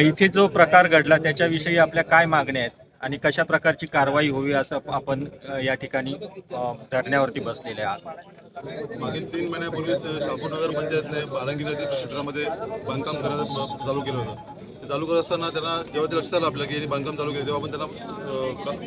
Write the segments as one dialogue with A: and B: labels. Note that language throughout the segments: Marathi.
A: इथे जो प्रकार घडला त्याच्याविषयी आपल्या काय मागण्या आहेत आणि कशा प्रकारची कारवाई होवी असं आपण या ठिकाणी धरण्यावरती बसलेले आहात?
B: मागील तीन महिन्यापूर्वीच शहापूर नगर पंचायतने बारांगी नदी क्षेत्रामध्ये बांधकाम करायचं चालू केलं होतं. चालू करत असताना त्यांना जेव्हा ते लक्षात आलं आपल्या की बांधकाम चालू केलं तेव्हा आपण त्यांना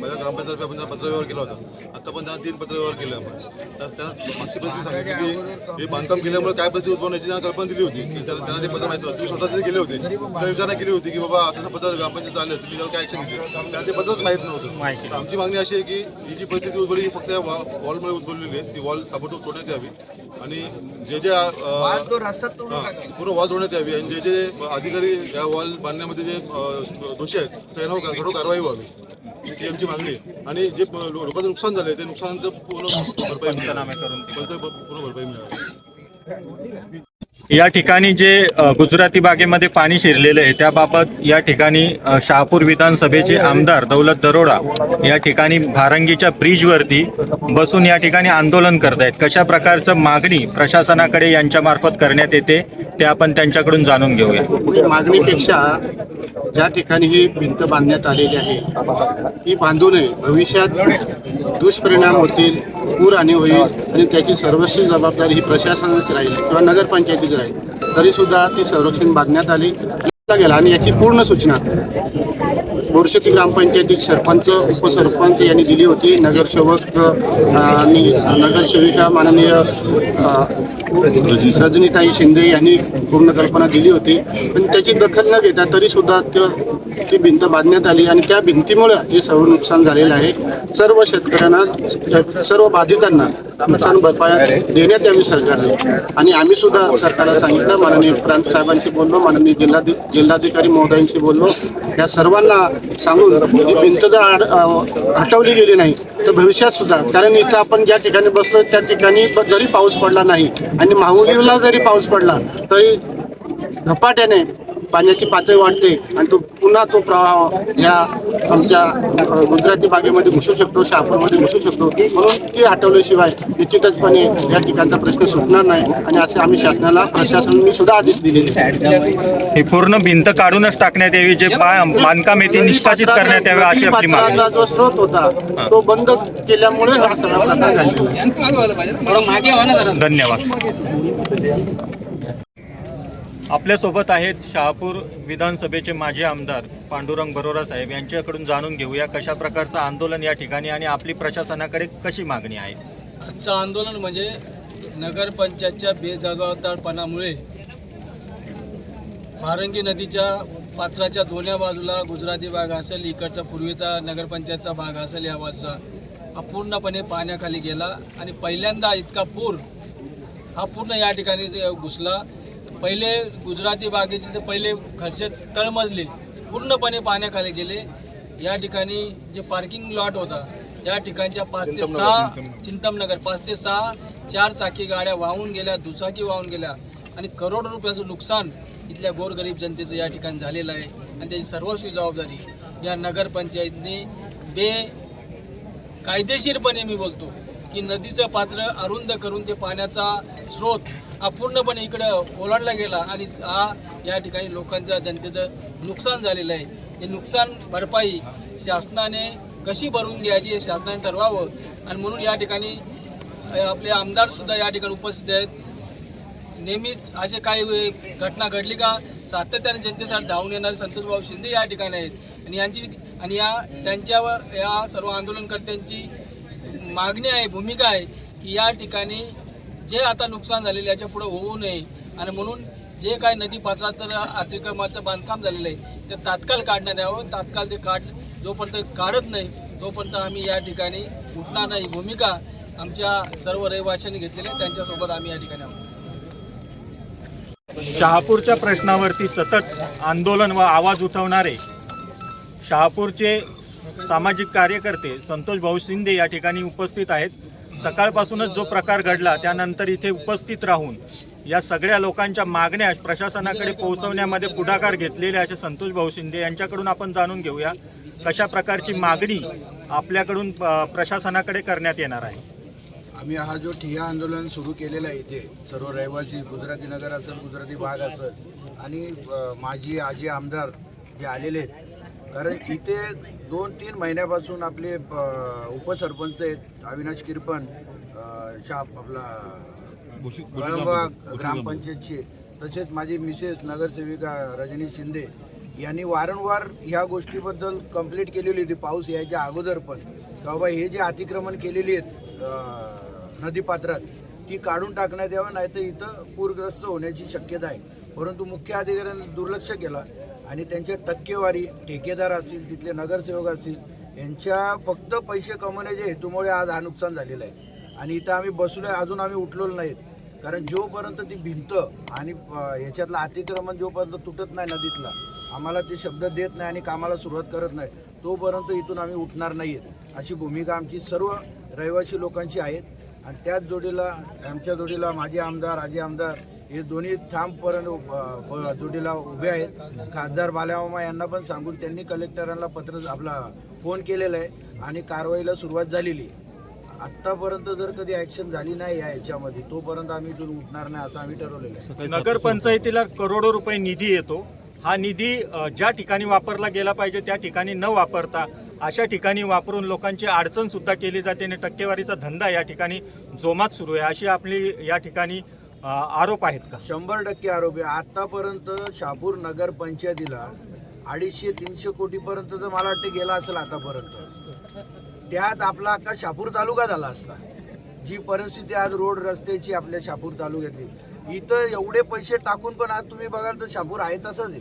B: माझ्या ग्रामपंचायतर्फे आपण त्यांना पत्रव्यवहार केला होता. आता पण त्यांना तीन पत्रव्यवहार केले आपण. तर त्यांना मागची परिस्थिती सांगितली की हे बांधकाम केल्यामुळे काय परिस्थिती उद्भवण्याची त्यांना कल्पना दिली होती. की त्यांना त्यांना ते पत्र माहिती होतं स्वतः तिथे गेले होते. त्यांना विचारणा केली होती की बाबा असं पत्र ग्रामपंचायत चाललं तुम्ही त्यावर काय ऍक्शन घेतली? त्यांना ते पत्रच माहीत नव्हतं. आमची मागणी अशी आहे की ही जी परिस्थिती उद्भवली ही फक्त या वॉलमुळे उद्भवलेली आहे. ती वॉल ताबडतोब तोडण्यात यावी. आणि जे जे पूर्ण वॉल तोडण्यात यावी. आणि जे जे अधिकारी या वॉल बांधण्यामध्ये जे दोषी आहेत त्यांच्यावर कठोर कारवाई व्हावी. ही आमची मागणी आहे. आणि जे लोकांचं नुकसान झालंय ते नुकसानाचं पूर्ण भरपाई. पूर्ण पूर्ण भरपाई मिळावी
A: या ठिकाणी जे गुजराती बागेमध्ये पाणी शिरलेलं आहे त्याबाबत या ठिकाणी शहापूर विधानसभेचे आमदार दौलत दरोडा या ठिकाणी भारंगीच्या ब्रिजवरती बसून या ठिकाणी आंदोलन करतायत. कशा प्रकारचं मागणी प्रशासनाकडे यांच्या मार्फत करण्यात येते ते आपण त्यांच्याकडून जाणून घेऊया.
C: मागणीपेक्षा ज्या ठिकाणी ही भिंत बांधण्यात आलेली आहे ही बांधू नये. भविष्यात दुष्परिणाम होतील पूर आणि होईल आणि त्याची सर्वस्वी जबाबदारी ही प्रशासनाची राहील किंवा नगरपंचायती राहील तरी सुद्धा ती संरक्षण बांधण्यात आली गेला आणि याची पूर्ण सूचना बोरशेती ग्रामपंचायतीत सरपंच उपसरपंच यांनी दिली होती. नगरसेवक आणि नगरसेविका माननीय रजनीताई शिंदे यांनी पूर्ण कल्पना दिली होती. पण त्याची दखल न घेता तरी सुद्धा ती भिंत बांधण्यात आली आणि त्या भिंतीमुळे हे सर्व नुकसान झालेलं आहे. सर्व शेतकऱ्यांना सर्व बाधितांना नुकसान भरपाई देण्यात यावी सरकारने. आणि आम्ही सुद्धा सरकारला सांगितलं माननीय प्रांत साहेबांशी बोललो माननीय जिल्हाधि जिल्हाधिकारी महोदयांशी बोललो. या सर्वांना सांगून भिंत जर हटवली गेली नाही तर भविष्यात सुद्धा कारण इथं आपण ज्या ठिकाणी बसलो त्या ठिकाणी जरी पाऊस पडला नाही आणि माहुलीला जरी पाऊस पडला तरी झपाट्याने पाण्याची पातळी वाढते आणि तो पुन्हा तो प्रवाह या आमच्या गुजराती बागेमध्ये घुसू शकतो शहापूरमध्ये घुसू शकतो. म्हणून ती हटवल्याशिवाय निश्चितचपणे या ठिकाणचा प्रश्न सुटणार नाही आणि असे आम्ही शासनाला प्रशासनाने सुद्धा आदेश दिलेले
A: ही पूर्ण भिंत काढूनच टाकण्यात यावी जे बांधकाम आहे ते निष्कासित करण्यात यावे अशी आपली मागणी
C: जो स्रोत होता तो बंद केल्यामुळे.
A: धन्यवाद. आपल्यासोबत आहेत शहापूर विधानसभेचे माजी आमदार पांडुरंग बरोरा साहेब. यांच्याकडून जाणून घेऊया कशा प्रकारचं आंदोलन या ठिकाणी आणि आपली प्रशासनाकडे कशी मागणी आहे?
D: आजचं आंदोलन म्हणजे नगरपंचायतच्या बेजबाबदारपणामुळे भारंगी नदीच्या पात्राच्या दोन्ही बाजूला गुजराती भाग असेल इकडचा पूर्वीचा नगरपंचायतचा भाग असेल या बाजूचा हा पूर्णपणे पाण्याखाली गेला आणि पहिल्यांदा इतका पूर हा पूर्ण या ठिकाणी घुसला. पहिले गुजराती बागेचे ते पहिले घरचे तळमजले पूर्णपणे पाण्याखाली गेले. या ठिकाणी जे पार्किंग लॉट होता या ठिकाणच्या पाच ते सहा चिंतमनगर. पाच ते सहा चार चाकी गाड्या वाहून गेल्या दुचाकी वाहून गेल्या आणि करोडो रुपयाचं नुकसान इथल्या गोरगरीब जनतेचं या ठिकाणी झालेलं आहे. आणि त्याची सर्वस्वी जबाबदारी या नगरपंचायतने बे कायदेशीरपणे मी बोलतो. की नदीचं पात्र अरुंद करून ते पाण्याचा स्रोत हा पूर्णपणे इकडं ओलांडला गेला आणि हा या ठिकाणी लोकांचं जनतेचं नुकसान झालेलं आहे. हे नुकसान भरपाई शासनाने कशी भरून घ्यायची हे शासनाने ठरवावं. आणि म्हणून या ठिकाणी आपले आमदारसुद्धा या ठिकाणी उपस्थित आहेत. नेहमीच असे काही घटना घडली का सातत्याने जनतेसाठी धावून येणारे संतोषभाऊ शिंदे या ठिकाणी आहेत. आणि यांची आणि या त्यांच्यावर या सर्व आंदोलनकर्त्यांची मागणी आहे भूमिका आहे की या ठिकाणी जे आता नुकसान झालेलं याच्यापुढे होऊ नये. आणि म्हणून जे काय नदी पात्रात अतिक्रमाचं बांधकाम झालेलं आहे ते तात्काळ काढण्यात यावं. तात्काळ ते काढ जोपर्यंत काढत नाही तोपर्यंत आम्ही या ठिकाणी उठणार नाही. भूमिका आमच्या सर्व रहिवाशांनी घेतलेली आहे. त्यांच्यासोबत आम्ही या ठिकाणी आहोत.
A: शहापूरच्या प्रश्नावरती सतत आंदोलन व आवाज उठवणारे शहापूरचे सामाजिक कार्यकर्ते संतोष भाऊ शिंदे या ठिकाणी उपस्थित आहेत. सकाळपासूनच जो प्रकार घडला त्यानंतर इथे उपस्थित राहून या सगळ्या लोकांच्या मागण्या प्रशासनाकडे पोहोचवण्यामध्ये पुढाकार घेतलेले असे संतोष भाऊ शिंदे यांच्याकडून आपण जाणून घेऊया कशा प्रकारची मागणी आपल्याकडून प्रशासनाकडे करण्यात येणार आहे.
E: आम्ही हा जो ठिया आंदोलन सुरू केलेलं आहे इथे सर्व रहिवासी गुजराती नगर असेल गुजराती भाग असेल आणि माझी आजी आमदार जे आलेले आहेत कारण इथे दोन तीन महिन्यापासून आपले उपसरपंच आहेत अविनाश किरपण अ, शाप आपला कळंबा ग्रामपंचायतचे तसेच माझी मिसेस नगरसेविका रजनी शिंदे यांनी वारंवार ह्या गोष्टीबद्दल कंप्लेंट केलेली होती पाऊस यायच्या अगोदर पण. बाबा हे जे अतिक्रमण केलेली आहेत नदीपात्रात ती काढून टाकण्यात यावं नाही तर इथं पूरग्रस्त होण्याची शक्यता आहे. परंतु मुख्य अधिकाऱ्यांनी दुर्लक्ष केला. आणि त्यांच्या टक्केवारी ठेकेदार असतील तिथले नगरसेवक असतील यांच्या फक्त पैसे कमवण्याच्या हेतूमुळे आज हा नुकसान झालेलं आहे. आणि इथं आम्ही बसलो आहे अजून आम्ही उठलेलो नाहीत. कारण जोपर्यंत ती भिंत आणि याच्यातलं अतिक्रमण जोपर्यंत तुटत नाही नदीतला आम्हाला ते शब्द देत नाही आणि कामाला सुरुवात करत नाही तोपर्यंत इथून आम्ही उठणार नाही आहेत अशी भूमिका आमची सर्व रहिवासी लोकांची आहेत आणि त्याच जोडीला आमच्या जोडीला माझे आमदार आजी आमदार हे दोन्ही ठामपर्यंत जोडीला उभे आहेत. खासदार बाल्यामामा यांना पण सांगून त्यांनी कलेक्टरांना पत्र आपला फोन केलेला आहे आणि कारवाईला सुरुवात झालेली आहे. आत्तापर्यंत जर कधी ॲक्शन झाली नाही या याच्यामध्ये तोपर्यंत आम्ही इथून उठणार नाही असं आम्ही ठरवलेलं आहे.
A: नगरपंचायतीला करोडो रुपये निधी येतो. हा निधी ज्या ठिकाणी वापरला गेला पाहिजे त्या ठिकाणी न वापरता अशा ठिकाणी वापरून लोकांची अडचण सुद्धा केली जाते आणि टक्केवारीचा धंदा या ठिकाणी जोमात सुरू आहे. अशी आपली या ठिकाणी आरोप आहेत का?
E: शंभर टक्के आरोपी आतापर्यंत शहापूर नगर पंचायतीला अडीचशे तीनशे कोटीपर्यंत तर मला वाटतं गेला असेल आतापर्यंत. त्यात आपला अख्खा शहापूर तालुका झाला असता. जी परिस्थिती आज रोड रस्त्याची आपल्या शहापूर तालुक्यातली. इथं एवढे पैसे टाकून पण आज तुम्ही बघाल तर शहापूर आहे तसंच आहे.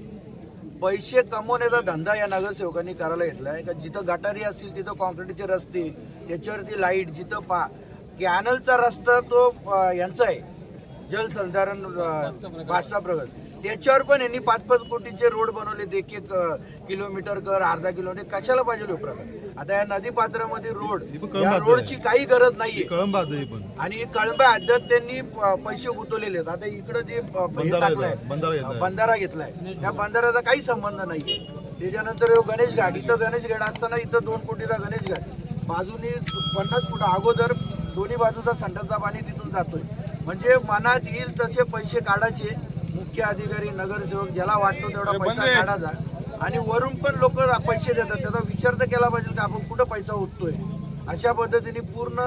E: पैसे कमवण्याचा धंदा या नगरसेवकांनी करायला घेतला आहे का जिथं गटारी असतील तिथं कॉन्क्रीटचे रस्ते त्याच्यावरती लाइट जिथं पा कॅनलचा रस्ता तो यांचा आहे. जलसंधारण पाचसा प्रगत त्याच्यावर पण यांनी पाच पाच कोटीचे रोड बनवले एक एक किलोमीटर कर अर्धा किलोमीटर कशाला पाहिजे प्रकार आता या नदी पात्रामध्ये रोड या रोडची काही गरज नाहीये. आणि कळंबा अद्याप त्यांनी पैसे गुंतवलेले आहेत. आता इकडं जे टाकलंय
B: घेतलाय, बंधारा घेतलाय.
E: त्या बंधाऱ्याचा काही संबंध नाही त्याच्यानंतर गणेश घाट. इथं गणेश घाट असताना इथं दोन कोटीचा गणेश घाट. बाजूनी पन्नास फूट अगोदर दोन्ही बाजूचा संडासचा पाणी तिथून जातोय. म्हणजे मनात येईल तसे पैसे काढायचे. मुख्य अधिकारी नगरसेवक ज्याला वाटतो तेवढा पैसा काढायचा. आणि वरून पण लोक पैसे देतात. त्याचा विचार तर केला पाहिजे की आपण कुठं पैसा उठतोय अशा पद्धतीने पूर्ण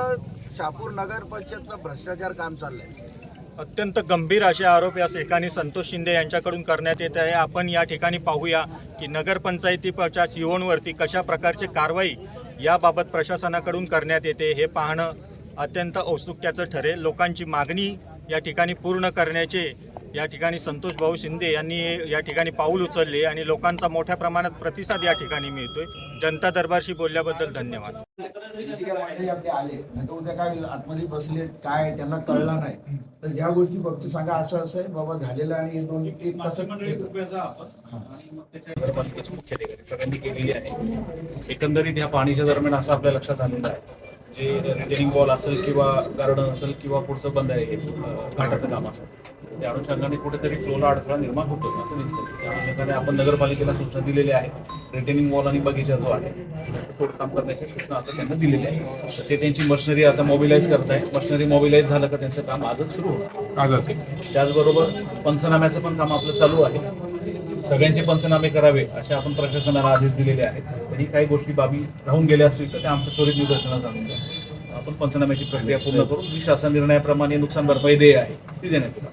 E: शहापूर नगर पंचायतचं भ्रष्टाचार काम चाललंय.
A: अत्यंत गंभीर असे आरोप या ठिकाणी संतोष शिंदे यांच्याकडून करण्यात येत आहे. आपण या ठिकाणी पाहूया की नगरपंचायतीच्या सीओनवरती कशा प्रकारची कारवाई याबाबत प्रशासनाकडून करण्यात येते हे पाहणं अत्यंत औत्सुक्याचं ठरेल लोकांची मागणी या ठिकाणी पूर्ण करण्याचे या ठिकाणी संतोष भाऊ शिंदे यांनी या ठिकाणी पाऊल उचलले आणि लोकांचा मोठ्या प्रमाणात प्रतिसाद या ठिकाणी मिळतोय. जनता दरबारशी बोलल्याबद्दल धन्यवाद.
E: उद्या काय आतमध्ये बसले काय त्यांना कळलं नाही तर ह्या गोष्टी फक्त सांगा असं असं आहे बाबा झालेलं आणि दोन एक कसं
F: मुख्य सगळ्यांनी केलेली आहे एकंदरीत या पाणीच्या दरम्यान असं आपल्या लक्षात आलेलं आहे जे रिटेनिंग वॉल असेल किंवा गार्डन असेल किंवा पुढचं बंद आहे घाटाचं काम असेल त्या अनुषंगाने कुठेतरी फ्लोला अडथळा निर्माण होतो असं दिसतं त्या अनुषंगाने आपण नगरपालिकेला सूचना दिलेल्या आहेत रिटेनिंग वॉल आणि बगीचा जो आहे थोडं काम करण्याची सूचना आता त्यांना दिलेली आहे. तर ते त्यांची मशिनरी आता मोबिलाईज करताय मशिनरी मोबिलाईज झालं का त्यांचं काम आजच सुरू होणार. आजच. त्याचबरोबर पंचनाम्याचं पण काम आपलं चालू आहे. सगळ्यांचे पंचनामे करावे असे आपण प्रशासनाला आदेश दिलेले आहेत. तरी काही गोष्टी बाबी राहून गेल्या असतील तर त्या आमच्या त्वरित निदर्शनात आणून द्या. आपण पंचनाम्याची प्रक्रिया पूर्ण करून जी शासन निर्णयाप्रमाणे नुकसान भरपाई देय आहे. ती देण्यात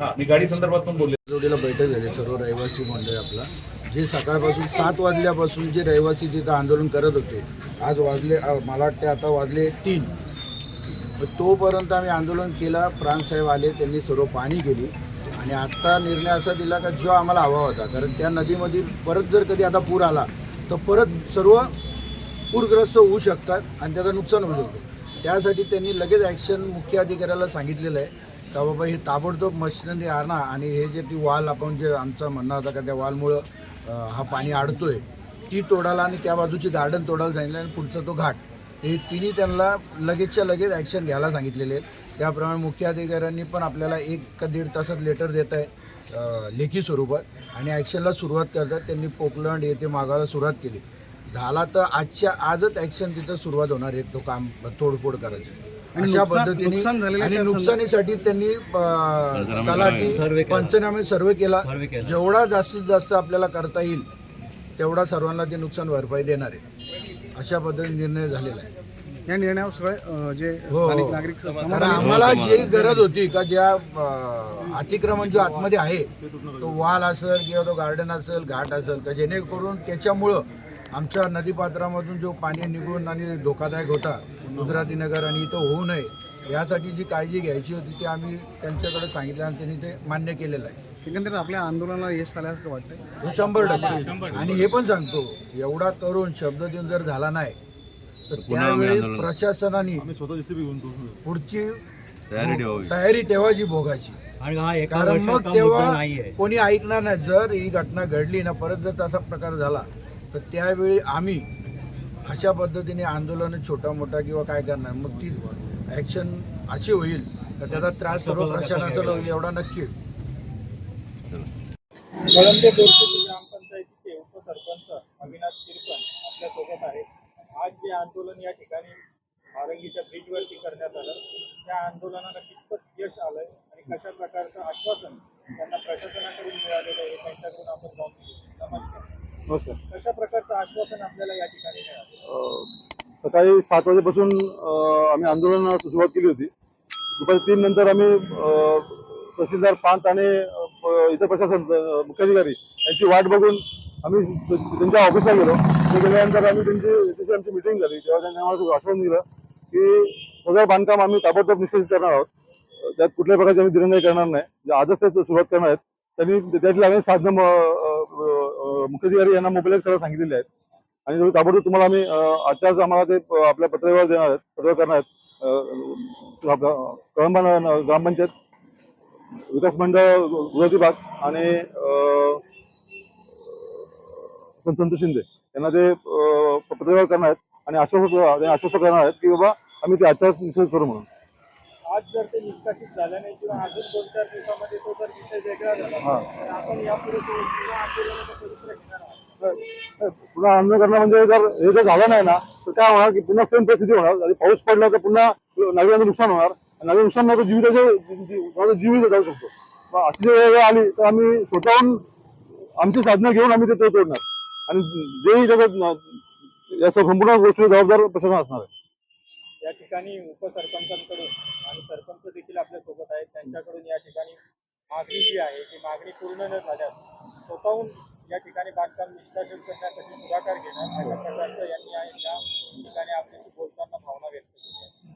F: हा मी गाडी संदर्भात पण बोलले.
E: जोडीला बैठक झाली सर्व रहिवासी मंडळ आपला. जे सकाळपासून सात वाजल्यापासून जे रहिवासी तिथं आंदोलन करत होते आज वाजले मला वाटते आता वाजले तीन. तोपर्यंत आम्ही आंदोलन केला. प्राणसाहेब आले त्यांनी सर्व पाणी केली. आणि आत्ता निर्णय असा दिला का जो आम्हाला हवा होता. कारण त्या नदीमध्ये परत जर कधी आता पूर आला तर परत सर्व पूरग्रस्त होऊ शकतात आणि त्याचं नुकसान होऊ शकतं. त्यासाठी त्यांनी लगेच ॲक्शन मुख्य अधिकाऱ्याला सांगितलेलं आहे का बाबा हे ताबडतोब मशिनरी आणा आणि हे जे ती वाल आपण जे आमचा म्हणणं होता का त्या वालमुळं हा पाणी अडतोय ती तोडायला आणि त्या बाजूची गार्डन तोडायला सांगितलं आणि पुढचा तो घाट. हे तिन्ही त्यांना लगेचच्या लगेच ॲक्शन घ्यायला सांगितलेले आहेत. त्याप्रमाणे मुख्य अधिकाऱ्यांनी पण आपल्याला एक का दीड तासात लेटर देत आहे लेखी स्वरूपात. आणि ॲक्शनला सुरुवात करतात. त्यांनी पोकलंड येथे मागायला सुरुवात केली. झाला तर आजच्या आजच ॲक्शन तिथं सुरुवात होणार आहे तो काम तोडफोड करायची. अशा पद्धतीने आणि नुकसानीसाठी त्यांनी तलाठी पंचनामे सर्वे केला. जेवढा जास्तीत जास्त आपल्याला करता येईल तेवढा सर्वांना ते नुकसान भरपाई देणार आहे. अशा पद्धतीने निर्णय झालेला आहे.
G: या निर्णयावर सगळे अं, जे
E: हो.
G: स्थानिक नागरिक
E: कारण
G: समाधानी आहेत.
E: आम्हाला जी गरज होती का ज्या अं, अतिक्रमण जो आतमध्ये आहे तो वाल असेल किंवा तो गार्डन असेल घाट असेल का जेणेकरून त्याच्यामुळं आमच्या नदीपात्रामधून जो पाणी निघून आणि धोकादायक होता गुजराती नगर आणि इथं होऊ नये यासाठी जी काळजी घ्यायची होती ती आम्ही त्यांच्याकडे सांगितलं आणि त्यांनी ते मान्य केलेलं आहे.
G: एकंदरीत आपल्या आंदोलनाला यश आल्यासारखं वाटतंय.
E: तो शंभर टक्के. आणि हे पण सांगतो एवढा तरुण शब्द देऊन जर झाला नाही तर त्यावेळी प्रशासनाने. पुढची तयारी ठेवायची भोगाची कारण मग तेव्हा कोणी ऐकणार नाही. जर ही घटना घडली ना परत जर तसा प्रकार झाला तर त्यावेळी आम्ही अशा पद्धतीने आंदोलन छोटा मोठा किंवा काय करणार मग ती ॲक्शन अशी होईल तर त्याचा त्रास सर्व प्रशासनाला होईल एवढा नक्की होईल.
H: कळंबे दोरखंडी ग्रामपंचायतीचे उपसरपंच अविनाश किरपण आपल्यासोबत आहेत आज जे आंदोलन या ठिकाणी नारंगीच्या ब्रिजवरती करण्यात आलं. त्या आंदोलनाला कितपत यश आलंय आणि कशा प्रकारचं आश्वासन त्यांना प्रशासनाकडून मिळालेलं आहे त्यांच्याकडून आपण जाऊन. नमस्कार.
B: नमस्कार.
H: कशा प्रकारचं आश्वासन आपल्याला या ठिकाणी मिळालं?
B: सकाळी सात वाजेपासून आम्ही आंदोलनाला सुरुवात केली होती. दुपारी तीन नंतर आम्ही तहसीलदार पांत आणि इतर प्रशासन मुख्याधिकारी यांची वाट बघून आम्ही त्यांच्या ऑफिसला गेलो. ते गेल्यानंतर आम्ही त्यांची त्याची आमची मिटिंग झाली. तेव्हा त्यांनी आम्हाला आश्वासन दिलं की सगळं बांधकाम आम्ही ताबडतोब निष्कासित करणार आहोत. त्यात कुठल्याही प्रकारची आम्ही दिरंगाई करणार नाही. जे आजच ते सुरुवात करणार आहेत त्यांनी त्यातली आम्ही साधनं मुख्याधिकारी यांना मोबिलाईज करायला सांगितलेले आहेत. आणि ताबडतोब तुम्हाला आम्ही आजच्याच आम्हाला ते आपल्या पत्रव्यवहार देणार आहेत. पत्रव्यवहार करणार आहेत. कळंबा ग्रामपंचायत विकास मंडळ गृहती भाग आणि अं, संत संतोष शिंदे. यांना ते पत्रव्यवहार करणार आहेत आणि आश्वस्त ते आश्वस्त करणार आहेत की बाबा आम्ही ते आजच्याच निश्चित करू म्हणून.
H: आज जर ते निष्कासित झालं नाही किंवा अजून दोन चार दिवसामध्ये तो जर विषय वेगळा झाला. तर आपण यापुढे तो पुन्हा
B: आंदोलन करणं म्हणजे जर हे जर झालं नाही ना तर काय होणार की पुन्हा सेम परिस्थिती होणार. आणि पाऊस पडला तर पुन्हा नागरिकांचं नुकसान होणार. आणि नागरिक नुकसान नाही तर जीविताचे जीवित जाऊ शकतो. अशी जर वेळ आली तर आम्ही स्वतःहून आमची साधनं घेऊन आम्ही ते तोड तोडणार. आणि जेही त्याच्यात न- या संपूर्ण गोष्टी जबाबदार प्रशासन असणार आहे.
H: या ठिकाणी उपसरपंचांकडून आणि सरपंच देखील आपल्यासोबत आहेत. त्यांच्याकडून या ठिकाणी मागणी जी आहे ती मागणी पूर्ण न झाल्यास स्वतःहून या ठिकाणी बांधकाम निष्कासन करण्यासाठी पुढाकार घेणार अशा प्रकारचं यांनी या ठिकाणी आपल्याशी बोलताना भावना व्यक्त केली आहे.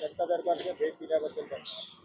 H: जनता दरबारच्या भेट दिल्याबद्दल धन्यवाद.